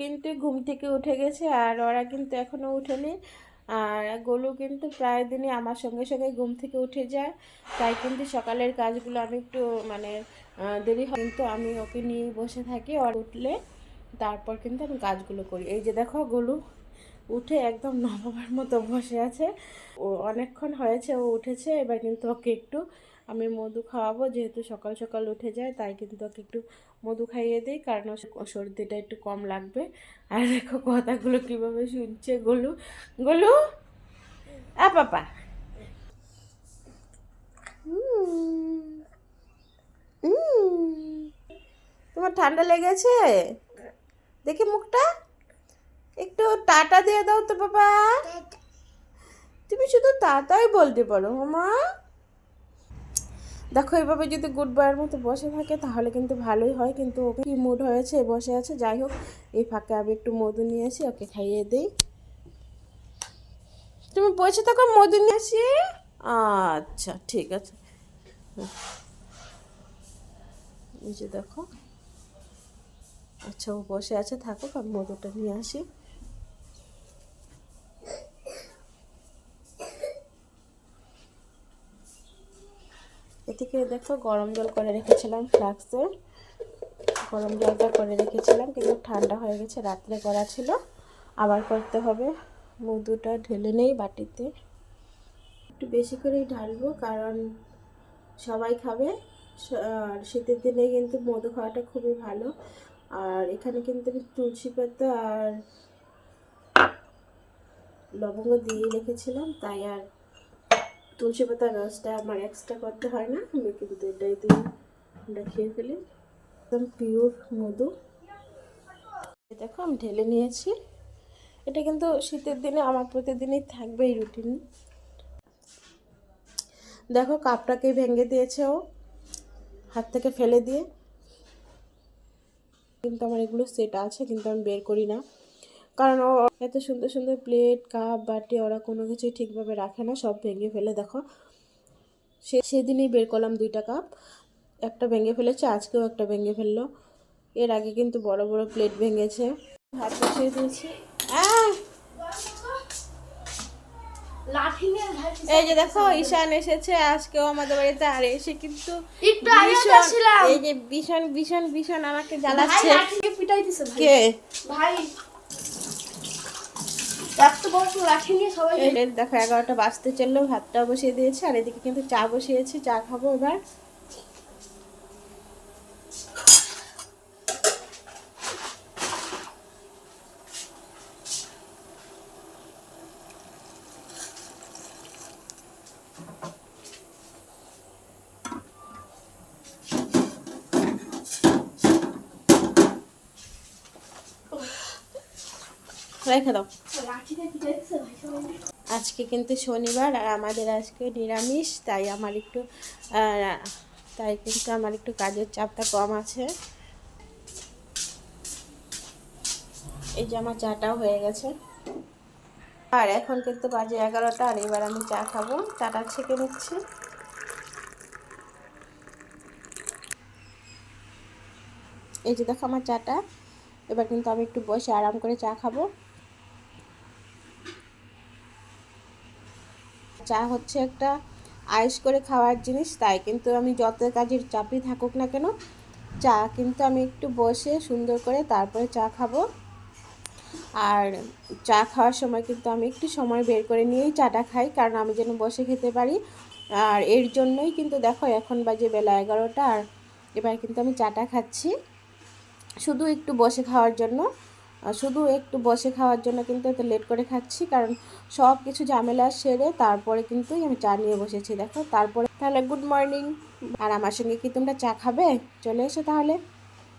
কিন্তু ঘুম থেকে উঠে গেছে আর ওরা কিন্তু এখনও উঠেনি। আর গোলু কিন্তু প্রায় দিনই আমার সঙ্গে সঙ্গে ঘুম থেকে উঠে যায়। তাই কিন্তু সকালের কাজগুলো আমি একটু মানে দেরি হয়। কিন্তু আমি ওকে নিয়ে বসে থাকি। আর উঠলে তারপর কিন্তু আমি কাজগুলো করি। এই যে দেখো গোলু উঠে একদম নবাবার মতো বসে আছে। ও অনেকক্ষণ হয়েছে ও উঠেছে। এবার কিন্তু ওকে একটু আমি মধু খাওয়াবো যেহেতু সকাল সকাল উঠে যায় তাই কিন্তু ওকে একটু মধু খাইয়ে দিই কারণ সর্দিটা একটু কম লাগবে। আর দেখো কথাগুলো কীভাবে শুনছে গোলু। গোলু? আ পাপা। তোমার ঠান্ডা লেগেছে? দেখি মুখটা। একটু টাটা দিয়ে দাও তো বাবা তুমি শুধু তাতাই বলতে পারো মামা দেখো, এভাবে যদি গুড বয়ের মতো বসে থাকে, তাহলে কিন্তু ভালোই হয়। কিন্তু ওকে কি মুড হয়েছে, বসে আছে? যাই হোক, এই ফাঁকে আমি একটু মধু নিয়ে আসি, ওকে খাইয়ে দিই। তুমি বসে থাকো, মধু নিয়ে আসি। আচ্ছা ঠিক আছে। এই যে দেখো। আচ্ছা ও বসে আছে, থাকুক, আমি মধুটা নিয়ে আসি। এদিকে দেখো গরম জল করে রেখেছিলাম ফ্লাক্সে গরম জলটা করে রেখেছিলাম, কিন্তু ঠান্ডা হয়ে গেছে, রাত্রে করা ছিল। আবার করতে হবে। মধুটা ঢেলে নেই বাটিতে। একটু বেশি করেই ঢালবো, কারণ সবাই খাবে। শীতের দিনে কিন্তু মধু খাওয়াটা খুবই ভালো। আর এখানে কিন্তু আমি তুলসী পাতা আর লবঙ্গ দিয়ে রেখেছিলাম, তাই আর তুলসী পাতার রসটা আমার এক্সট্রা করতে হয় না, আমি কিন্তু এটাই দিয়ে আমরা খেয়ে ফেলি। একদম পিওর মধু। দেখো, আমি ঢেলে নিয়েছি। এটা কিন্তু শীতের দিনে, আমার প্রতিদিনই থাকবে এই রুটিন দেখো, কাপটাকে ভেঙে দিয়েছে ও, হাত থেকে ফেলে দিয়ে। কিন্তু আমার এগুলো সেট আছে, কিন্তু আমি বের করি না। কারণ ও এত সুন্দর সুন্দর প্লেট কাপ বাটি ওরা কোনো কিছুই ঠিকভাবে রাখে না সব ভেঙে ফেলে দেখো। সে সেদিনই বের করলাম দুইটা কাপ একটা ভেঙে ফেলেছে আজকেও একটা ভেঙে ফেলল। এর আগে কিন্তু বড় বড় প্লেট ভেঙেছে। ভাত বসিয়ে দিয়েছি। এই যে দেখো ঈশান এসেছে আজকেও আমাদের বাড়িতে আর এসে কিন্তু এই যে ভীষণ ভীষণ ভীষণ আমাকে জ্বালাচ্ছে। কে? ভাই দেখো, এগারোটা বাঁচতে চলল ভাতটা বসিয়ে দিয়েছে, আর এদিকে কিন্তু চা বসিয়েছে, চা খাব এবার। রেখে দাও। আজকে কিন্তু শনিবার আর আমাদের আজকে নিরামিষ, তাই আমার একটু তাই কিন্তু আমার একটু কাজের চাপটা কম আছে। এই যে আমার চাটাও হয়ে গেছে। আর এখন কিন্তু বাজে এগারোটা আর এবার আমি চা খাব, চাটা ছেঁকে নিচ্ছি। এই যে দেখো আমার চাটা, এবার কিন্তু আমি একটু বসে আরাম করে চা খাব। চা হচ্ছে একটা আয়েস করে খাওয়ার জিনিস, তাই কিন্তু আমি যত কাজের চাপই থাকুক না কেন, চা কিন্তু আমি একটু বসে সুন্দর করে তারপরে চা খাব। আর চা খাওয়ার সময় কিন্তু আমি একটু সময় বের করে নিয়েই চাটা খাই, কারণ আমি যেন বসে খেতে পারি। আর এর জন্যই কিন্তু দেখো এখন বাজে বেলা এগারোটা, আর এবার কিন্তু আমি চাটা খাচ্ছি। শুধু একটু বসে খাওয়ার জন্য। শুধু একটু বসে খাওয়ার জন্য কিন্তু এত লেট করে খাচ্ছি, কারণ সব কিছু ঝামেলা সেরে তারপরে কিন্তু আমি চা নিয়ে বসেছি। দেখো, তারপরে তাহলে গুড মর্নিং আর আমার সঙ্গে কি তোমরা চা খাবে? চলে এসো তাহলে।